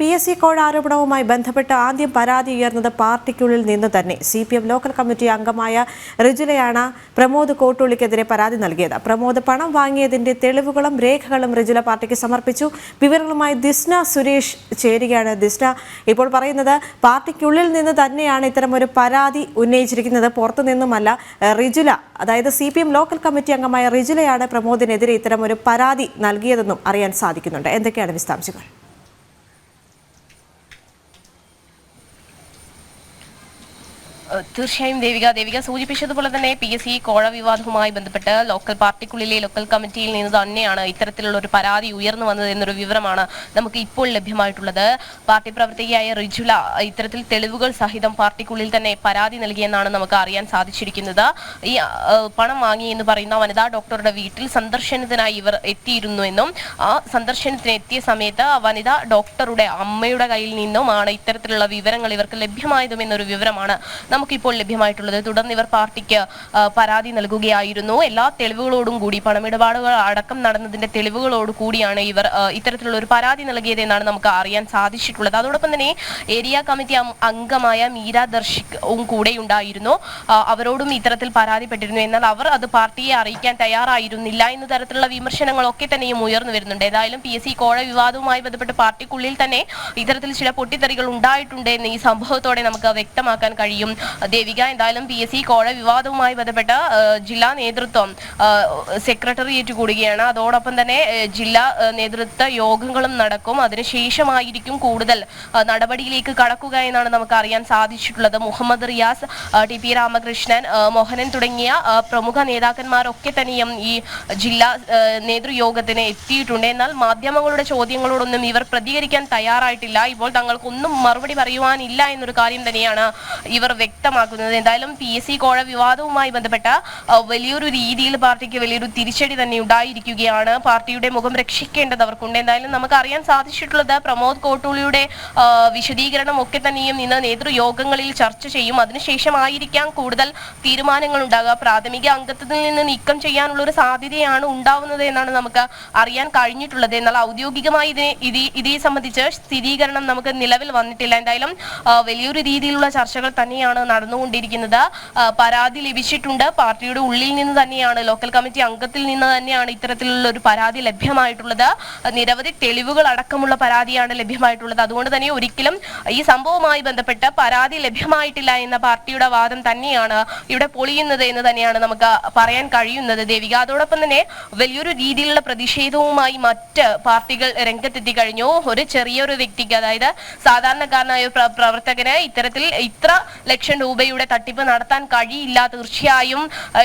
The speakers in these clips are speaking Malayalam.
പി എസ് സി കോഴ ആരോപണവുമായി ബന്ധപ്പെട്ട് ആദ്യം പരാതി ഉയർന്നത് പാർട്ടിക്കുള്ളിൽ നിന്ന് തന്നെ. C P M local committee അംഗമായ റിജുലയാണ് പ്രമോദ് കോട്ടുള്ളിക്കെതിരെ പരാതി നൽകിയത്. പ്രമോദ് പണം വാങ്ങിയതിന്റെ തെളിവുകളും രേഖകളും റിജുല പാർട്ടിക്ക് സമർപ്പിച്ചു. വിവരങ്ങളുമായി ദിസ്ന സുരേഷ് ചേരുകയാണ് ദിസ്ന. ഇപ്പോൾ പറയുന്നത് പാർട്ടിക്കുള്ളിൽ നിന്ന് തന്നെയാണ് ഇത്തരം ഒരു പരാതി ഉന്നയിച്ചിരിക്കുന്നത്. പുറത്തു നിന്നുമല്ല റിജുല അതായത് C P M local committee അംഗമായ റിജുലയാണ് പ്രമോദിനെതിരെ ഇത്തരം ഒരു പരാതി നൽകിയതെന്നും അറിയാൻ സാധിക്കുന്നുണ്ട്. എന്തൊക്കെയാണ് വിശദാംശങ്ങൾ? തീർച്ചയായും ദേവിക ദേവിക സൂചിപ്പിച്ചതുപോലെ തന്നെ പി എസ് സി കോഴ വിവാദവുമായി ബന്ധപ്പെട്ട് ലോക്കൽ പാർട്ടിക്കുള്ളിലെ ലോക്കൽ കമ്മിറ്റിയിൽ നിന്ന് തന്നെയാണ് ഇത്തരത്തിലുള്ള ഒരു പരാതി ഉയർന്നു വന്നത് എന്നൊരു വിവരമാണ് നമുക്ക് ഇപ്പോൾ ലഭ്യമായിട്ടുള്ളത്. പാർട്ടി പ്രവർത്തകയായ റിജുല ഇത്തരത്തിൽ തെളിവുകൾ സഹിതം പാർട്ടിക്കുള്ളിൽ തന്നെ പരാതി നൽകിയെന്നാണ് നമുക്ക് അറിയാൻ സാധിച്ചിരിക്കുന്നത്. ഈ പണം വാങ്ങി എന്ന് പറയുന്ന വനിതാ ഡോക്ടറുടെ വീട്ടിൽ സന്ദർശനത്തിനായി ഇവർ എത്തിയിരുന്നു എന്നും ആ സന്ദർശനത്തിന് എത്തിയ സമയത്ത് വനിതാ ഡോക്ടറുടെ അമ്മയുടെ കയ്യിൽ നിന്നുമാണ് ഇത്തരത്തിലുള്ള വിവരങ്ങൾ ഇവർക്ക് ലഭ്യമായതും എന്നൊരു വിവരമാണ്. നമുക്കിപ്പോൾ ലഭ്യമായിട്ടുള്ളത്. തുടർന്ന് ഇവർ പാർട്ടിക്ക് പരാതി നൽകുകയായിരുന്നു. എല്ലാ തെളിവുകളോടും കൂടി പണമിടപാടുകൾ അടക്കം നടന്നതിന്റെ തെളിവുകളോട് കൂടിയാണ് ഇവർ ഇത്തരത്തിലുള്ള ഒരു പരാതി നൽകിയതെന്നാണ് നമുക്ക് അറിയാൻ സാധിച്ചിട്ടുള്ളത്. അതോടൊപ്പം തന്നെ ഏരിയ കമ്മിറ്റി അംഗമായ മീര ദർശിക്കും കൂടെ ഉണ്ടായിരുന്നു. അവരോടും ഇത്തരത്തിൽ പരാതിപ്പെട്ടിരുന്നു. എന്നാൽ അവർ അത് പാർട്ടിയെ അറിയിക്കാൻ തയ്യാറായിരുന്നില്ല എന്ന തരത്തിലുള്ള വിമർശനങ്ങളൊക്കെ തന്നെയും ഉയർന്നു വരുന്നുണ്ട്. ഏതായാലും പി. എസ്. സി കോഴ വിവാദവുമായി ബന്ധപ്പെട്ട് പാർട്ടിക്കുള്ളിൽ തന്നെ ഇത്തരത്തിൽ ചില പൊട്ടിത്തെറികൾ ഉണ്ടായിട്ടുണ്ട് എന്ന് ഈ സംഭവത്തോടെ നമുക്ക് വ്യക്തമാക്കാൻ കഴിയും. ദേവിക എന്തായാലും പി എസ് സി കോഴ വിവാദവുമായി ബന്ധപ്പെട്ട ജില്ലാ നേതൃത്വം സെക്രട്ടറിയേറ്റ് കൂടുകയാണ്. അതോടൊപ്പം തന്നെ ജില്ലാ നേതൃത്വ യോഗങ്ങളും നടക്കും. അതിനുശേഷമായിരിക്കും കൂടുതൽ നടപടിയിലേക്ക് കടക്കുക എന്നാണ് നമുക്ക് അറിയാൻ സാധിച്ചിട്ടുള്ളത്. മുഹമ്മദ് റിയാസ് ടി പി രാമകൃഷ്ണൻ മോഹനൻ തുടങ്ങിയ പ്രമുഖ നേതാക്കന്മാരൊക്കെ തന്നെയും ഈ ജില്ലാ നേതൃയോഗത്തിന് എത്തിയിട്ടുണ്ട്. എന്നാൽ മാധ്യമങ്ങളുടെ ചോദ്യങ്ങളോടൊന്നും ഇവർ പ്രതികരിക്കാൻ തയ്യാറായിട്ടില്ല. ഇപ്പോൾ തങ്ങൾക്കൊന്നും മറുപടി പറയുവാനില്ല എന്നൊരു കാര്യം തന്നെയാണ് ഇവർ വ്യക്തമാക്കുന്നത്. എന്തായാലും പി എസ് സി കോഴ വിവാദവുമായി ബന്ധപ്പെട്ട വലിയൊരു രീതിയിൽ പാർട്ടിക്ക് വലിയൊരു തിരിച്ചടി തന്നെ ഉണ്ടായിരിക്കുകയാണ്. പാർട്ടിയുടെ മുഖം രക്ഷിക്കേണ്ടത് അവർക്കുണ്ട്. എന്തായാലും നമുക്ക് അറിയാൻ സാധിച്ചിട്ടുള്ളത് പ്രമോദ് കോട്ടൂളിയുടെ വിശദീകരണം ഒക്കെ തന്നെയും നിന്ന് നേതൃയോഗങ്ങളിൽ ചർച്ച ചെയ്യും. അതിനുശേഷമായിരിക്കാം കൂടുതൽ തീരുമാനങ്ങൾ ഉണ്ടാകുക പ്രാഥമിക അംഗത്വത്തിൽ നിന്ന് നീക്കം ചെയ്യാനുള്ള ഒരു സാധ്യതയാണ് ഉണ്ടാവുന്നത് എന്നാണ് നമുക്ക് അറിയാൻ കഴിഞ്ഞിട്ടുള്ളത്. എന്നാൽ ഔദ്യോഗികമായി ഇതിനെ ഇത് ഇതേ സംബന്ധിച്ച് സ്ഥിരീകരണം നമുക്ക് നിലവിൽ വന്നിട്ടില്ല. എന്തായാലും വലിയൊരു രീതിയിലുള്ള ചർച്ചകൾ തന്നെയാണ് നടന്നുകൊണ്ടിരിക്കുന്നത്. പരാതി ലഭിച്ചിട്ടുണ്ട്. പാർട്ടിയുടെ ഉള്ളിൽ നിന്ന് തന്നെയാണ് ലോക്കൽ കമ്മിറ്റി അംഗത്തിൽ നിന്ന് തന്നെയാണ് ഇത്തരത്തിലുള്ള ഒരു പരാതി ലഭ്യമായിട്ടുള്ളത്. നിരവധി തെളിവുകൾ അടക്കമുള്ള പരാതിയാണ് ലഭ്യമായിട്ടുള്ളത്. അതുകൊണ്ട് തന്നെ ഒരിക്കലും ഈ സംഭവവുമായി ബന്ധപ്പെട്ട് പരാതി ലഭ്യമായിട്ടില്ല എന്ന പാർട്ടിയുടെ വാദം തന്നെയാണ് ഇവിടെ പൊളിയുന്നത് എന്ന് തന്നെയാണ് നമുക്ക് പറയാൻ കഴിയുന്നത്. ദേവിക അതോടൊപ്പം തന്നെ വലിയൊരു രീതിയിലുള്ള പ്രതിഷേധവുമായി മറ്റ് പാർട്ടികൾ രംഗത്തെത്തി കഴിഞ്ഞു. ഒരു ചെറിയൊരു വ്യക്തിക്ക് അതായത് സാധാരണക്കാരനായ പ്രവർത്തകന് ഇത്തരത്തിൽ ഇത്ര ലക്ഷം രൂപയുടെ തട്ടിപ്പ് നടത്താൻ കഴിയില്ല. തീർച്ചയായും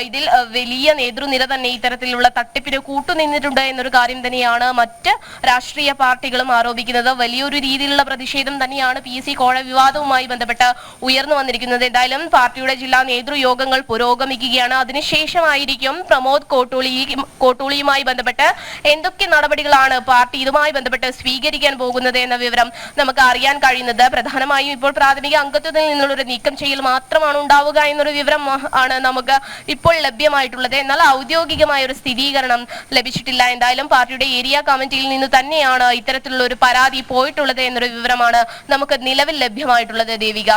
ഇതിൽ വലിയ നേതൃനിര തന്നെ ഇത്തരത്തിലുള്ള തട്ടിപ്പിന് കൂട്ടുനിന്നിട്ടുണ്ട് എന്നൊരു കാര്യം തന്നെയാണ് മറ്റ് രാഷ്ട്രീയ പാർട്ടികളും ആരോപിക്കുന്നത്. വലിയൊരു രീതിയിലുള്ള പ്രതിഷേധം തന്നെയാണ് പി എസ് സി കോഴ വിവാദവുമായി ബന്ധപ്പെട്ട് ഉയർന്നു വന്നിരിക്കുന്നത്. എന്തായാലും പാർട്ടിയുടെ ജില്ലാ നേതൃയോഗങ്ങൾ പുരോഗമിക്കുകയാണ്. അതിനുശേഷമായിരിക്കും പ്രമോദ് കോട്ടൂളി കോട്ടൂളിയുമായി ബന്ധപ്പെട്ട് എന്തൊക്കെ നടപടികളാണ് പാർട്ടി ഇതുമായി ബന്ധപ്പെട്ട് സ്വീകരിക്കാൻ പോകുന്നത് എന്ന വിവരം നമുക്ക് അറിയാൻ കഴിയുന്നത്. പ്രധാനമായും ഇപ്പോൾ പ്രാഥമിക അംഗത്വത്തിൽ നിന്നുള്ള ഒരു നീക്കം ചെയ്യൽ മാത്രമാണ് ഉണ്ടാവുക എന്നൊരു വിവരം ആണ് നമുക്ക് ഇപ്പോൾ ലഭ്യമായിട്ടുള്ളത്. എന്നാൽ ഔദ്യോഗികമായ ഒരു സ്ഥിരീകരണം ലഭിച്ചിട്ടില്ല. എന്തായാലും പാർട്ടിയുടെ ഏരിയ കമ്മിറ്റിയിൽ നിന്ന് തന്നെയാണ് ഇത്തരത്തിലുള്ള ഒരു പരാതി പോയിട്ടുള്ളത് എന്നൊരു വിവരമാണ് നമുക്ക് നിലവിൽ ലഭ്യമായിട്ടുള്ളത് ദേവിക.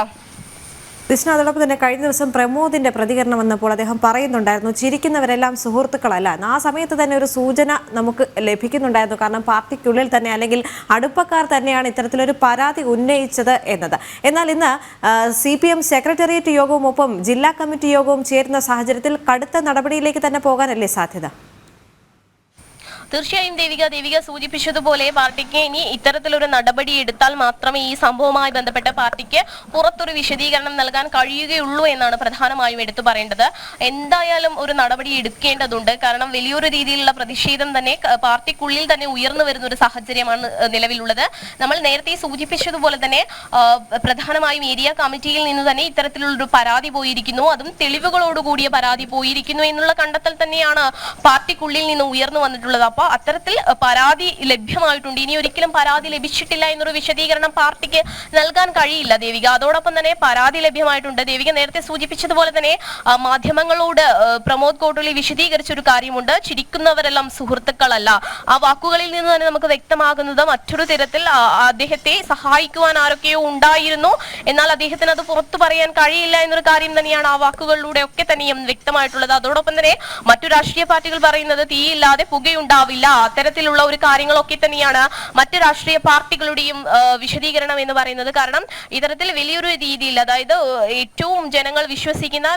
കൃഷ്ണ അതോടൊപ്പം തന്നെ കഴിഞ്ഞ ദിവസം പ്രമോദിന്റെ പ്രതികരണം വന്നപ്പോൾ അദ്ദേഹം പറയുന്നുണ്ടായിരുന്നു ചിരിക്കുന്നവരെല്ലാം സുഹൃത്തുക്കളല്ല. ആ സമയത്ത് തന്നെ ഒരു സൂചന നമുക്ക് ലഭിക്കുന്നുണ്ടായിരുന്നു. കാരണം പാർട്ടിക്കുള്ളിൽ തന്നെ അല്ലെങ്കിൽ അടുപ്പക്കാർ തന്നെയാണ് ഇത്തരത്തിലൊരു പരാതി ഉന്നയിച്ചത് എന്നത്. എന്നാൽ ഇന്ന് സി പി എം സെക്രട്ടേറിയറ്റ് യോഗവും ഒപ്പം ജില്ലാ കമ്മിറ്റി യോഗവും ചേരുന്ന സാഹചര്യത്തിൽ കടുത്ത നടപടിയിലേക്ക് തന്നെ പോകാനല്ലേ സാധ്യത? തീർച്ചയായും ദേവിക ദേവിക സൂചിപ്പിച്ചതുപോലെ പാർട്ടിക്ക് ഇനി ഇത്തരത്തിലൊരു നടപടി എടുത്താൽ മാത്രമേ ഈ സംഭവവുമായി ബന്ധപ്പെട്ട പാർട്ടിക്ക് പുറത്തൊരു വിശദീകരണം നൽകാൻ കഴിയുകയുള്ളൂ എന്നാണ് പ്രധാനമായും എടുത്തു പറയേണ്ടത്. എന്തായാലും ഒരു നടപടി എടുക്കേണ്ടതുണ്ട്. കാരണം വലിയൊരു രീതിയിലുള്ള പ്രതിഷേധം തന്നെ പാർട്ടിക്കുള്ളിൽ തന്നെ ഉയർന്നു വരുന്ന ഒരു സാഹചര്യമാണ് നിലവിലുള്ളത്. നമ്മൾ നേരത്തെ സൂചിപ്പിച്ചതുപോലെ തന്നെ പ്രധാനമായും ഏരിയ കമ്മിറ്റിയിൽ നിന്ന് തന്നെ ഇത്തരത്തിലുള്ളൊരു പരാതി പോയിരിക്കുന്നു. അതും തെളിവുകളോടുകൂടിയ പരാതി പോയിരിക്കുന്നു എന്നുള്ള കണ്ടെത്തൽ തന്നെയാണ് പാർട്ടിക്കുള്ളിൽ നിന്ന് ഉയർന്നു വന്നിട്ടുള്ളത്. അപ്പൊ അത്തരത്തിൽ പരാതി ലഭ്യമായിട്ടുണ്ട്. ഇനി ഒരിക്കലും പരാതി ലഭിച്ചിട്ടില്ല എന്നൊരു വിശദീകരണം പാർട്ടിക്ക് നൽകാൻ കഴിയില്ല ദേവിക. അതോടൊപ്പം തന്നെ പരാതി ലഭ്യമായിട്ടുണ്ട്. ദേവിക നേരത്തെ സൂചിപ്പിച്ചതുപോലെ തന്നെ മാധ്യമങ്ങളോട് പ്രമോദ് കോട്ടുള്ളി വിശദീകരിച്ച ഒരു കാര്യമുണ്ട്. ചിരിക്കുന്നവരെല്ലാം സുഹൃത്തുക്കളല്ല. ആ വാക്കുകളിൽ നിന്ന് തന്നെ നമുക്ക് വ്യക്തമാകുന്നത് മറ്റൊരു തരത്തിൽ അദ്ദേഹത്തെ സഹായിക്കുവാൻ ആരൊക്കെയോ ഉണ്ടായിരുന്നു. എന്നാൽ അദ്ദേഹത്തിന് അത് പുറത്തു പറയാൻ കഴിയില്ല എന്നൊരു കാര്യം തന്നെയാണ് ആ വാക്കുകളിലൂടെ ഒക്കെ തന്നെയും വ്യക്തമായിട്ടുള്ളത്. അതോടൊപ്പം തന്നെ മറ്റു രാഷ്ട്രീയ പാർട്ടികൾ പറയുന്നത് തീയില്ലാതെ പുകയുണ്ടാവില്ല അത്തരത്തിലുള്ള ഒരു കാര്യങ്ങളൊക്കെ തന്നെയാണ് മറ്റ് രാഷ്ട്രീയ പാർട്ടികളുടെയും വിശദീകരണം എന്ന് പറയുന്നത്. കാരണം ഇത്തരത്തിൽ വലിയൊരു രീതിയിൽ അതായത് ഏറ്റവും ജനങ്ങൾ വിശ്വസിക്കുന്ന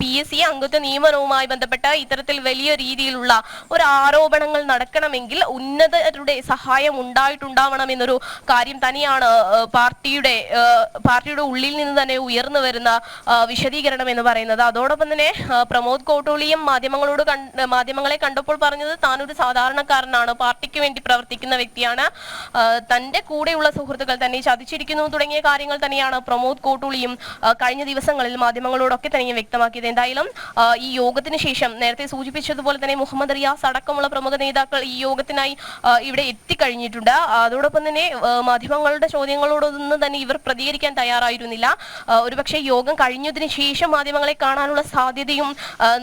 പി എസ് സി അംഗത്വ നിയമനവുമായി ബന്ധപ്പെട്ട ഇത്തരത്തിൽ വലിയ രീതിയിലുള്ള ഒരു ആരോപണങ്ങൾ നടക്കണമെങ്കിൽ ഉന്നതരുടെ സഹായം ഉണ്ടായിട്ടുണ്ടാവണം എന്നൊരു കാര്യം തന്നെയാണ് പാർട്ടിയുടെ പാർട്ടിയുടെ ഉള്ളിൽ നിന്ന് തന്നെ ഉയർന്നു വരുന്ന വിശദീകരണം എന്ന് പറയുന്നത്. അതോടൊപ്പം തന്നെ പ്രമോദ് കോട്ടോളിയും മാധ്യമങ്ങളോട് മാധ്യമങ്ങളെ കണ്ടപ്പോൾ പറഞ്ഞത് താനൊരു സാധാരണക്കാരനാണ്. പാർട്ടിക്ക് വേണ്ടി പ്രവർത്തിക്കുന്ന വ്യക്തിയാണ്. തന്റെ കൂടെയുള്ള സുഹൃത്തുക്കൾ തന്നെ ചതിച്ചിരിക്കുന്നു തുടങ്ങിയ കാര്യങ്ങൾ തന്നെയാണ് പ്രമോദ് കോട്ടൂളിയും കഴിഞ്ഞ ദിവസങ്ങളിൽ മാധ്യമങ്ങളോടൊക്കെ തന്നെയും വ്യക്തമാക്കിയത്. എന്തായാലും ഈ യോഗത്തിന് ശേഷം നേരത്തെ സൂചിപ്പിച്ചതുപോലെ തന്നെ മുഹമ്മദ് റിയാസ് അടക്കമുള്ള പ്രമുഖ നേതാക്കൾ ഈ യോഗത്തിനായി ഇവിടെ എത്തിക്കഴിഞ്ഞിട്ടുണ്ട്. അതോടൊപ്പം തന്നെ മാധ്യമങ്ങളുടെ ചോദ്യങ്ങളോടൊന്നും തന്നെ ഇവർ പ്രതികരിക്കാൻ തയ്യാറായിരുന്നില്ല. ഒരുപക്ഷെ യോഗം കഴിഞ്ഞതിന് ശേഷം മാധ്യമങ്ങളെ കാണാനുള്ള സാധ്യതയും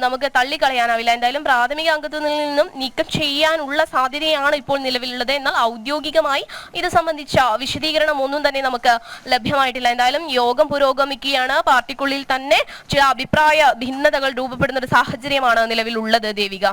നമുക്ക് തള്ളിക്കളയാനാവില്ല. എന്തായാലും പ്രാഥമിക അംഗത്വത്തിൽ നിന്നും നീക്കം ചെയ്യാനുള്ള സാധ്യതയാണ് ഇപ്പോൾ നിലവിലുള്ളത്. എന്നാൽ ഔദ്യോഗികമായി ഇത് സംബന്ധിച്ച വിശദീകരണം ഒന്നും തന്നെ നമുക്ക് ലഭ്യമായിട്ടില്ല. എന്തായാലും യോഗം പുരോഗമിക്കുകയാണ്. പാർട്ടിക്കുള്ളിൽ തന്നെ ചില അഭിപ്രായ ഭിന്നതകൾ രൂപപ്പെടുന്ന ഒരു സാഹചര്യമാണ് നിലവിലുള്ളത് ദേവിക.